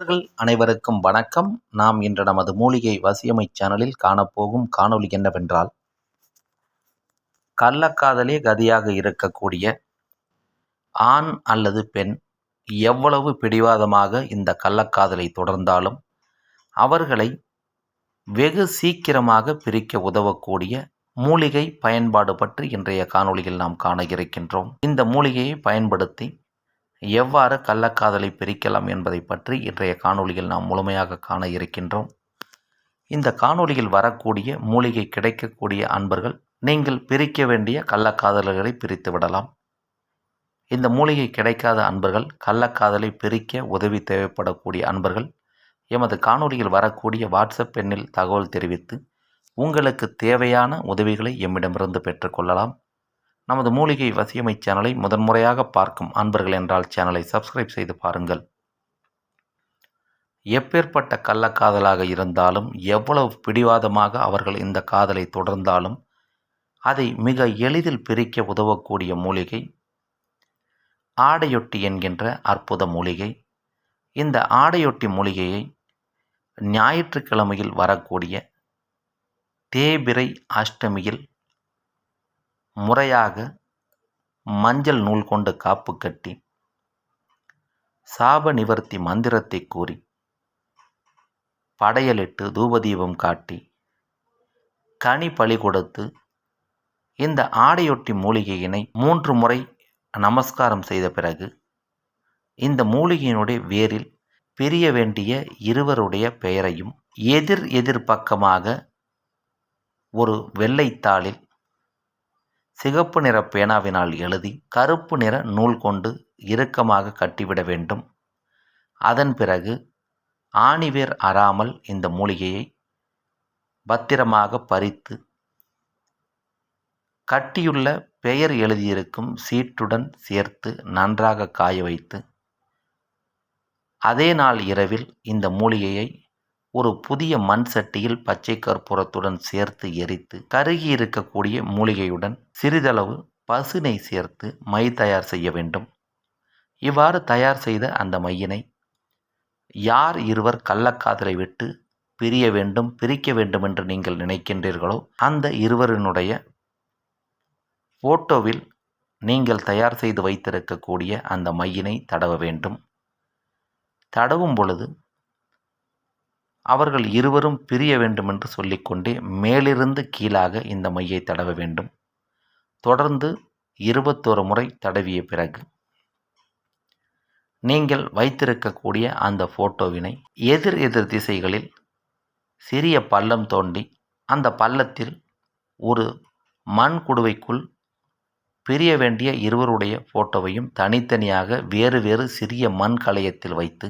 நண்பர்கள் அனைவருக்கும் வணக்கம். நாம் இன்று நமது மூலிகை வசியமை சேனலில் காணப்போகும் காணொளி என்னவென்றால் கள்ளக்காதலே கதியாக இருக்கக்கூடிய ஆண் அல்லது பெண் எவ்வளவு பிடிவாதமாக இந்த கள்ளக்காதலை தொடர்ந்தாலும் அவர்களை வெகு சீக்கிரமாக பிரிக்க உதவக்கூடிய மூலிகை பயன்பாடு பற்றி இன்றைய காணொளியில் நாம் காண இருக்கின்றோம். இந்த மூலிகையை பயன்படுத்தி எவ்வாறு கள்ளக்காதலை பிரிக்கலாம் என்பதை பற்றி இன்றைய காணொளியில் நாம் முழுமையாக காண இருக்கின்றோம். இந்த காணொளியில் வரக்கூடிய மூலிகை கிடைக்கக்கூடிய அன்பர்கள் நீங்கள் பிரிக்க வேண்டிய கள்ளக்காதல்களை பிரித்து விடலாம். இந்த மூலிகை கிடைக்காத அன்பர்கள் கள்ளக்காதலை பிரிக்க உதவி தேவைப்படக்கூடிய அன்பர்கள் எமது காணொலியில் வரக்கூடிய வாட்ஸ்அப் எண்ணில் தகவல் தெரிவித்து உங்களுக்கு தேவையான உதவிகளை எம்மிடமிருந்து பெற்றுக்கொள்ளலாம் நமது மூலிகை வசியமை சேனலை முதன்முறையாக பார்க்கும் அன்பர்கள் என்றால் சேனலை சப்ஸ்கிரைப் செய்து பாருங்கள். எப்பேற்பட்ட கள்ளக்காதலாக இருந்தாலும் எவ்வளவு பிடிவாதமாக அவர்கள் இந்த காதலை தொடர்ந்தாலும் அதை மிக எளிதில் பிரிக்க உதவக்கூடிய மூலிகை ஆடையொட்டி என்கின்ற அற்புத மூலிகை இந்த ஆடையொட்டி மூலிகையை ஞாயிற்றுக்கிழமையில் வரக்கூடிய தேபிரை அஷ்டமியில் முறையாக மஞ்சள் நூல் கொண்டு காப்பு கட்டி சாப நிவர்த்தி மந்திரத்தை கூறி படையலிட்டு தூபதீபம் காட்டி கனி பழி கொடுத்து இந்த ஆடையொட்டி மூலிகையினை மூன்று முறை நமஸ்காரம் செய்த பிறகு இந்த மூலிகையினுடைய வேரில் பிரிய வேண்டிய இருவருடைய பெயரையும் எதிர் எதிர் பக்கமாக ஒரு வெள்ளைத்தாளில் சிகப்பு நிற பேனாவினால் எழுதி கருப்பு நிற நூல் கொண்டு இறுக்கமாக கட்டிவிட வேண்டும். அதன் பிறகு ஆணிவேர் அறாமல் இந்த மூலிகையை பத்திரமாக பறித்து கட்டியுள்ள பெயர் எழுதியிருக்கும் சீட்டுடன் சேர்த்து நன்றாக காய வைத்து அதே நாள் இரவில் இந்த மூலிகையை ஒரு புதிய மண் சட்டியில் பச்சை கற்பூரத்துடன் சேர்த்து எரித்து கருகி இருக்கக்கூடிய மூலிகையுடன் சிறிதளவு பசுனை சேர்த்து மை தயார் செய்ய வேண்டும். இவ்வாறு தயார் செய்த அந்த மையினை யார் இருவர் கள்ளக்காதலை விட்டு பிரிய வேண்டும் பிரிக்க வேண்டும் என்று நீங்கள் நினைக்கின்றீர்களோ அந்த இருவரினுடைய ஃபோட்டோவில் நீங்கள் தயார் செய்து வைத்திருக்கக்கூடிய அந்த மையினை தடவ வேண்டும். தடவும் பொழுது அவர்கள் இருவரும் பிரிய வேண்டுமென்று சொல்லிக்கொண்டே மேலிருந்து கீழாக இந்த மையை தடவ வேண்டும். தொடர்ந்து இருபத்தோரு முறை தடவிய பிறகு நீங்கள் வைத்திருக்கக்கூடிய அந்த ஃபோட்டோவினை எதிர் எதிர் திசைகளில் சிறிய பள்ளம் தோண்டி அந்த பள்ளத்தில் ஒரு மண் குடுவைக்குள் பிரிய வேண்டிய இருவருடைய ஃபோட்டோவையும் தனித்தனியாக வேறு வேறு சிறிய மண் களையத்தில் வைத்து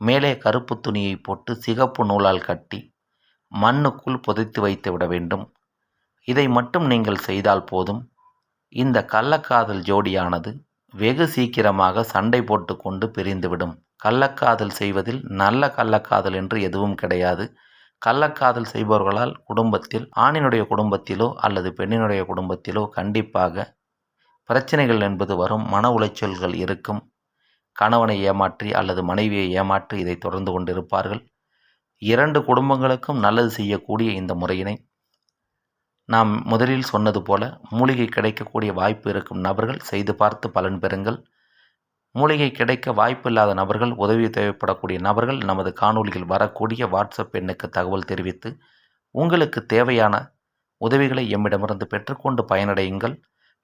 மேலே கருப்பு துணியை போட்டு சிகப்பு நூலால் கட்டி மண்ணுக்குள் புதைத்து வைத்து விட வேண்டும். இதை மட்டும் நீங்கள் செய்தால் போதும். இந்த கள்ளக்காதல் ஜோடியானது வெகு சீக்கிரமாக சண்டை போட்டு கொண்டு பிரிந்துவிடும். கள்ளக்காதல் செய்வதில் நல்ல கள்ளக்காதல் என்று எதுவும் கிடையாது. கள்ளக்காதல் செய்பவர்களால் குடும்பத்தில் ஆணினுடைய குடும்பத்திலோ அல்லது பெண்ணினுடைய குடும்பத்திலோ கண்டிப்பாக பிரச்சனைகள் என்பது வரும். மன உளைச்சல்கள் இருக்கும். கணவனை ஏமாற்றி அல்லது மனைவியை ஏமாற்றி இதை தொடர்ந்து கொண்டிருப்பார்கள். இரண்டு குடும்பங்களுக்கும் நல்லது செய்யக்கூடிய இந்த முறையினை நாம் முதலில் சொன்னது போல மூலிகை கிடைக்கக்கூடிய வாய்ப்பு இருக்கும் நபர்கள் செய்து பார்த்து பலன் பெறுங்கள். மூலிகை கிடைக்க வாய்ப்பு இல்லாத நபர்கள் உதவி தேவைப்படக்கூடிய நபர்கள் நமது காணொலியில் வரக்கூடிய வாட்ஸ்அப் எண்ணுக்கு தகவல் தெரிவித்து உங்களுக்கு தேவையான உதவிகளை எம்மிடமிருந்து பெற்றுக்கொண்டு பயனடையுங்கள்.